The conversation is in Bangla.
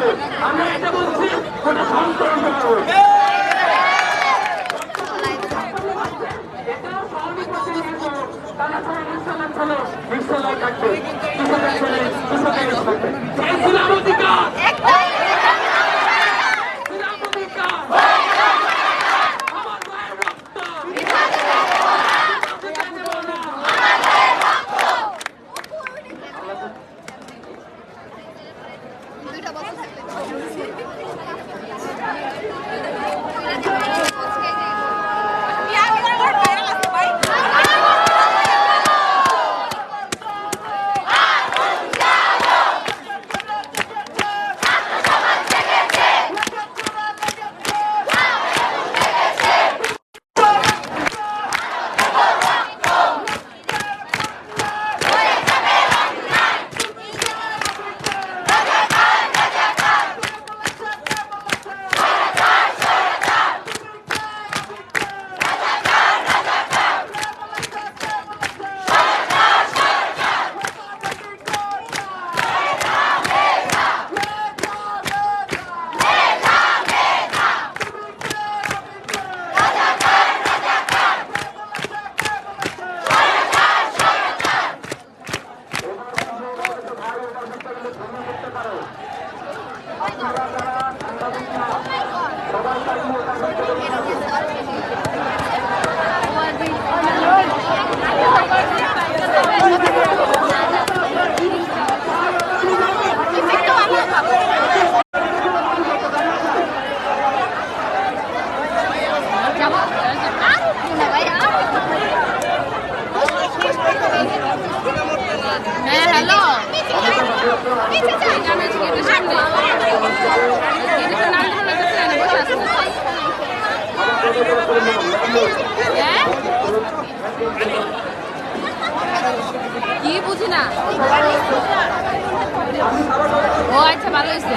হবে আমি এটা বলছি ওটা সংকলন করতে হবে এটা সহযোগ করতে তারা ইনশাল্লাহ কি বুঝি না? ও আচ্ছা ভালো হয়েছে।